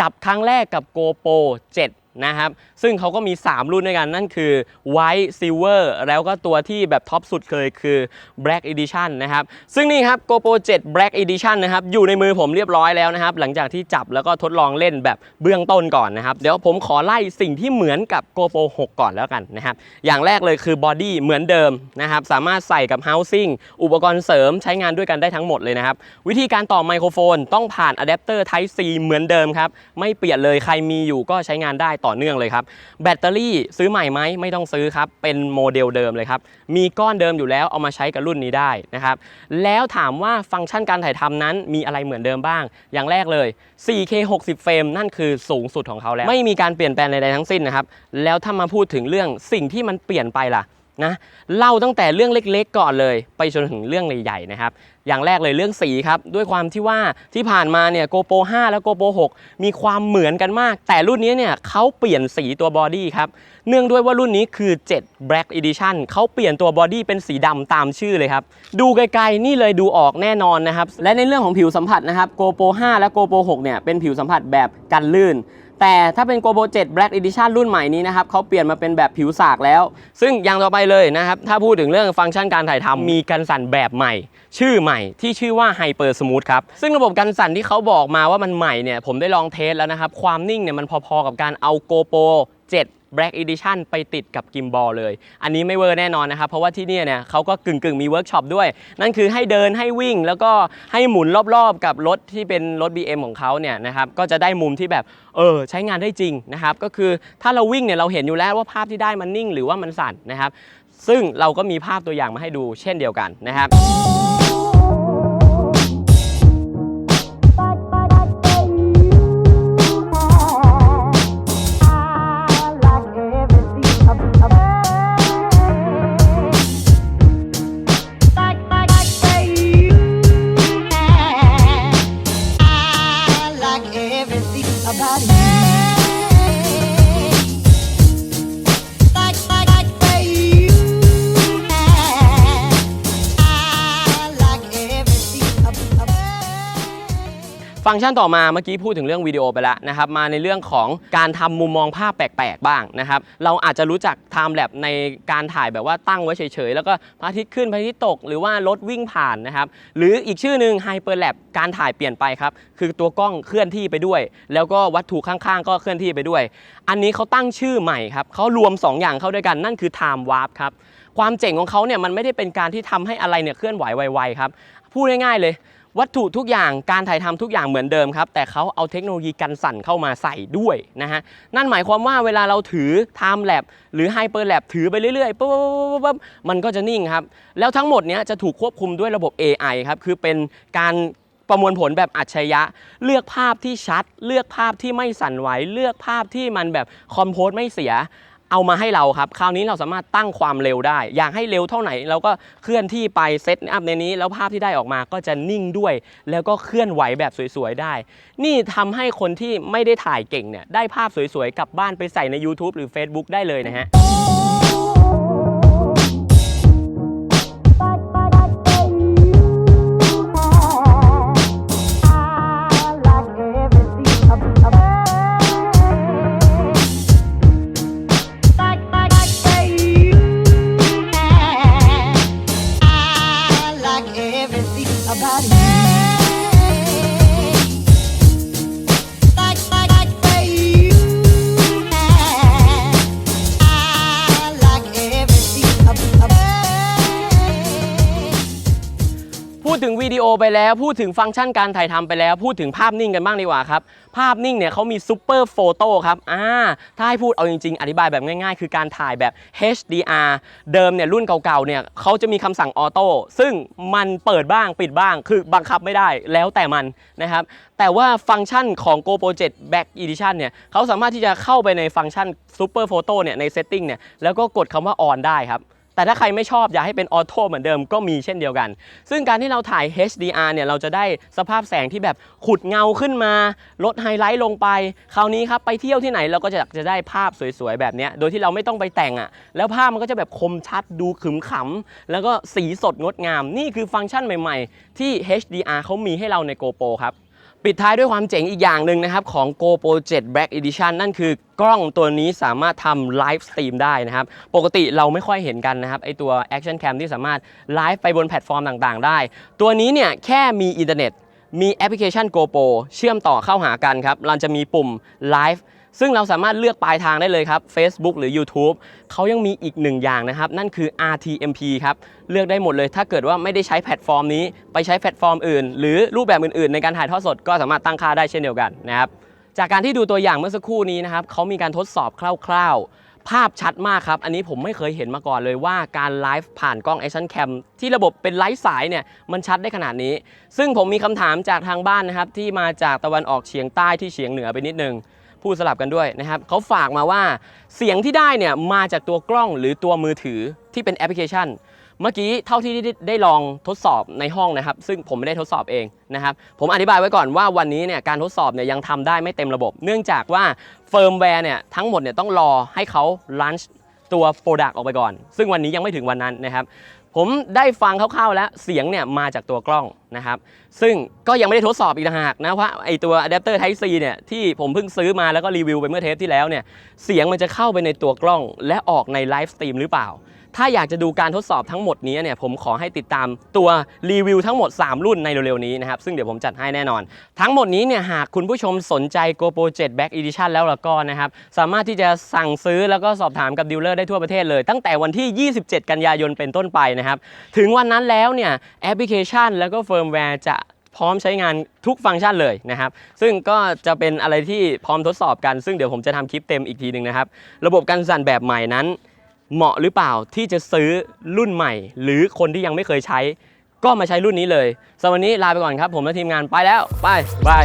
จับครั้งแรกกับ GoPro 7 นะครับซึ่งเขาก็มี 3 รุ่นด้วยกันนั่นคือ White Silver แล้วก็ตัวที่แบบท็อปสุดเคยคือ Black Edition นะครับซึ่งนี่ครับ GoPro 7 Black Edition นะครับอยู่ในมือผมเรียบร้อยแล้วนะครับหลังจากที่จับแล้วก็ทดลองเล่นแบบเบื้องต้นก่อนนะครับเดี๋ยวผมขอไล่สิ่งที่เหมือนกับ GoPro 6 ก่อนแล้วกันนะครับอย่างแรกเลยคือบอดี้เหมือนเดิมนะครับสามารถใส่กับ housing อุปกรณ์เสริมใช้งานด้วยกันได้ทั้งหมดเลยนะครับวิธีการต่อไมโครโฟนต้องผ่านอะแดปเตอร์ Type C เหมือนเดิมครับไม่เปลี่ยนเลยใครมีอยู่ก็ใช้งานได้ต่อ่อเนื่องเลยครับ แบตเตอรี่ซื้อใหม่ไหมไม่ต้องซื้อครับ เป็นโมเดลเดิมเลยครับ มีก้อนเดิมอยู่แล้วเอามาใช้กับรุ่นนี้ได้นะครับ แล้วถามว่าฟังก์ชันการถ่ายทำนั้นมีอะไรเหมือนเดิมบ้าง อย่างแรกเลย 4K 60 เฟรมนั่นคือสูงสุดของเขาแล้ว ไม่มีการเปลี่ยนแปลงใดๆทั้งสิ้นนะครับ แล้วถ้ามาพูดถึงเรื่องสิ่งที่มันเปลี่ยนไปล่ะ นะเล่าตั้งแต่เรื่องเล็กๆ ก่อนเลย ไปจนถึงเรื่องใหญ่ๆนะครับอย่างแรกเลยเรื่องสีครับด้วยความที่ว่าที่ผ่านมาเนี่ย GoPro 5และ GoPro 6มีความเหมือนกันมาก แต่รุ่นนี้เนี่ยเขาเปลี่ยนสีตัวบอดี้ครับเนื่องด้วยว่ารุ่นนี้คือ 7 Black Edition เขาเปลี่ยนตัวบอดี้เป็นสีดำตามชื่อเลยครับดูไกลๆนี่เลยดูออกแน่นอนนะครับและในเรื่องของผิวสัมผัสนะครับ GoPro 5และ GoPro 6เนี่ยเป็นผิวสัมผัสแบบกันลื่น แต่ถ้าเป็น GoPro 7 Black Edition รุ่นใหม่นี้นะครับเขาเปลี่ยนมาเป็นแบบผิวสากแล้ว ซึ่งอย่างต่อไปเลยนะครับ ถ้าพูดถึงเรื่องฟังก์ชันการถ่ายทำมีกันสั่นแบบใหม่ ชื่อใหม่ที่ชื่อว่า Hyper Smooth ครับ ซึ่งระบบกันสั่นที่เขาบอกมาว่ามันใหม่เนี่ยผมได้ลองเทสแล้วนะครับ ความนิ่งเนี่ยมันพอๆกับการเอา GoPro 7 Black Edition ไปติดกับกิมบอลเลย อันนี้ไม่เวอร์แน่นอนนะครับ เพราะว่าที่นี่เนี่ยเขาก็กึ่งกึ่งมีเวิร์กช็อปด้วย นั่นคือให้เดินให้วิ่ง แล้วก็ให้หมุนรอบๆ กับรถที่เป็นรถ BM ของเขาเนี่ยนะครับก็จะได้มุมที่แบบเออใช้งานได้จริงนะครับก็คือถ้าเราวิ่งเนี่ยเราเห็นอยู่แล้วว่าภาพที่ได้มันนิ่งหรือว่ามันสั่นนะครับซึ่งเราก็มีภาพตัวอย่างมาให้ดูเช่นเดียวกันนะครับ ฟังก์ชันต่อมาเมื่อกี้พูดถึงเรื่องวิดีโอไปแล้วนะครับมาในเรื่องของการทำมุมมองภาพแปลกๆบ้างนะครับเราอาจจะรู้จัก Time Lapse ในการถ่ายแบบว่าตั้งไว้เฉยๆ แล้วก็พระอาทิตย์ขึ้นพระอาทิตย์ตก หรือว่ารถวิ่งผ่านนะครับหรืออีกชื่อหนึ่ง Hyper Lapse การถ่ายเปลี่ยนไปครับคือตัวกล้องเคลื่อนที่ไปด้วย แล้วก็วัตถุข้างๆ ก็เคลื่อนที่ไปด้วย อันนี้เขาตั้งชื่อใหม่ครับเขารวม 2 อย่างเข้าด้วยกันนั่นคือ Time Warp ครับความเจ๋งของเขาเนี่ยมันไม่ได้เป็นการที่ทำให้อะไรเนี่ยเคลื่อนไหวไวๆครับพูดง่ายๆเลย วัตถุทุกอย่างการถ่ายทำทุกอย่างเหมือนเดิมครับ แต่เขาเอาเทคโนโลยีกันสั่นเข้ามาใส่ด้วยนะฮะนั่นหมายความว่าเวลาเราถือ Time Lab หรือ Hyper Lab ถือไปเรื่อยๆปุ๊บปุ๊บปุ๊บปุ๊บมันก็จะนิ่งครับ แล้วทั้งหมดเนี้ยจะถูกควบคุมด้วยระบบ AI ครับคือเป็นการประมวลผลแบบอัจฉริยะ เลือกภาพที่ชัด เลือกภาพที่ไม่สั่นไหว เลือกภาพที่มันแบบคอมโพสไม่เสีย เอามาให้เราครับ คราวนี้เราสามารถตั้งความเร็วได้ อยากให้เร็วเท่าไหนเราก็เคลื่อนที่ไปเซตอัพในนี้ แล้วภาพที่ได้ออกมาก็จะนิ่งด้วย แล้วก็เคลื่อนไหวแบบสวยๆได้ นี่ทำให้คนที่ไม่ได้ถ่ายเก่งเนี่ยได้ภาพสวยๆกลับบ้านไปใส่ใน YouTube หรือ Facebook ได้เลยนะฮะ everything about you. ไปแล้วพูดถึงฟังก์ชันการถ่ายทำไปแล้ว พูดถึงภาพนิ่งกันบ้างดีกว่าครับ ภาพนิ่งเนี่ยเขามีซูเปอร์โฟโต้ครับอ่าถ้าให้พูดเอาจริง ๆ อธิบายแบบง่ายๆ คือการถ่ายแบบ HDR เดิมเนี่ยรุ่นเก่าๆเนี่ยเขาจะมีคำสั่งออโต้ซึ่งมันเปิดบ้างปิดบ้าง คือบังคับไม่ได้แล้วแต่มันนะครับแต่ว่าฟังก์ชันของ GoPro 7 Back Edition เนี่ยเขาสามารถที่จะเข้าไปในฟังก์ชัน Super Photo เนี่ยใน Setting เนี่ยแล้วก็กดคำว่า On ได้ครับ แต่ถ้าใครไม่ชอบอยากให้เป็นออโต้เหมือนเดิมก็มีเช่นเดียวกัน ซึ่งการที่เราถ่าย HDR เนี่ยเราจะได้สภาพแสงที่แบบขุดเงาขึ้นมา ลดไฮไลท์ลงไป คราวนี้ครับไปเที่ยวที่ไหนเราก็จะจะได้ภาพสวยๆ แบบนี้โดยที่เราไม่ต้องไปแต่งอะ่ะ แล้วภาพมันก็จะแบบคมชัดดูขึมขำแล้วก็สีสดงดงาม นี่คือฟังก์ชันใหม่ ๆ ที่ HDR เขามีให้เราใน GoPro ครับ ปิดท้ายด้วยความเจ๋งอีกอย่างหนึ่งนะครับ ของ GoPro 7 Black Edition นั่นคือกล้องตัวนี้สามารถทำไลฟ์สตรีมได้นะครับ ปกติเราไม่ค่อยเห็นกันนะครับ ไอตัว Action Cam ที่สามารถไลฟ์ไปบนแพลตฟอร์มต่างๆ ได้ ตัวนี้เนี่ยแค่มีอินเทอร์เน็ต มีแอปพลิเคชัน GoPro เชื่อมต่อเข้าหากันครับเราจะมีปุ่มไลฟ์ ซึ่งเราสามารถเลือกปลายทางได้เลยครับ Facebook หรือ YouTube เขายังมีอีกหนึ่งอย่างนะครับ นั่นคือ RTMP ครับ เลือกได้หมดเลย ถ้าเกิดว่าไม่ได้ใช้แพลตฟอร์มนี้ ไปใช้แพลตฟอร์มอื่น หรือรูปแบบอื่นๆ ในการถ่ายทอดสดก็สามารถตั้งค่าได้เช่นเดียวกันนะครับจากการที่ดูตัวอย่างเมื่อสักครู่นี้นะครับเขามีการทดสอบคร่าวๆ ภาพชัดมากครับ อันนี้ผมไม่เคยเห็นมาก่อนเลยว่าการไลฟ์ผ่านกล้อง Action Cam ที่ระบบเป็นไลฟ์สายเนี่ยมันชัดได้ขนาดนี้ ซึ่งผมมีคำถามจากทางบ้านนะครับที่มาจากตะวันออกเฉียงใต้ที่เฉียงเหนือไปนิดนึง พูดสลับกันด้วยนะครับเขาฝากมาว่าเสียงที่ได้เนี่ยมาจากตัวกล้องหรือตัวมือถือที่เป็นแอปพลิเคชัน เมื่อกี้เท่าที่ได้ลองทดสอบในห้องนะครับ ซึ่งผมไม่ได้ทดสอบเองนะครับ ผมอธิบายไว้ก่อนว่าวันนี้เนี่ยการทดสอบเนี่ยยังทำได้ไม่เต็มระบบ เนื่องจากว่าเฟิร์มแวร์เนี่ยทั้งหมดเนี่ยต้องรอให้เขาลันช์ตัวโปรดักต์ออกไปก่อน ซึ่งวันนี้ยังไม่ถึงวันนั้นนะครับ ผมได้ฟังคร่าวๆแล้วเสียงเนี่ยมาจากตัวกล้องนะครับ ซึ่งก็ยังไม่ได้ทดสอบอีกต่างหากนะว่าไอตัวอะแดปเตอร์ Type C เนี่ยที่ผมเพิ่งซื้อมาแล้วก็รีวิวไปเมื่อเทปที่แล้วเนี่ยเสียงมันจะเข้าไปในตัวกล้องและออกในไลฟ์สตรีมหรือเปล่า ถ้าอยากจะดูการทดสอบทั้งหมดนี้เนี่ยผมขอให้ติดตามตัวรีวิวทั้งหมด 3 รุ่นในเร็วๆนี้นะครับ ซึ่งเดี๋ยวผมจัดให้แน่นอน ทั้งหมดนี้เนี่ยหากคุณผู้ชมสนใจ GoPro 7 Back Edition แล้วละก็นะครับ สามารถที่จะสั่งซื้อแล้วก็สอบถามกับดีลเลอร์ได้ทั่วประเทศเลย ตั้งแต่วันที่ 27 กันยายนเป็นต้นไปนะครับ ถึงวันนั้นแล้วเนี่ยแอปพลิเคชัน แล้วก็เฟิร์มแวร์จะพร้อมใช้งานทุกฟังก์ชันเลยนะครับ ซึ่งก็จะเป็นอะไรที่พร้อมทดสอบกัน ซึ่งเดี๋ยวผมจะทำคลิปเต็มอีกทีหนึ่งนะครับ ระบบการสั่นแบบใหม่นั้น เหมาะหรือเปล่าที่จะซื้อรุ่นใหม่ หรือคนที่ยังไม่เคยใช้ ก็มาใช้รุ่นนี้เลยสำหรับวันนี้ลาไปก่อนครับ ผมและทีมงานไปแล้ว ไปบาย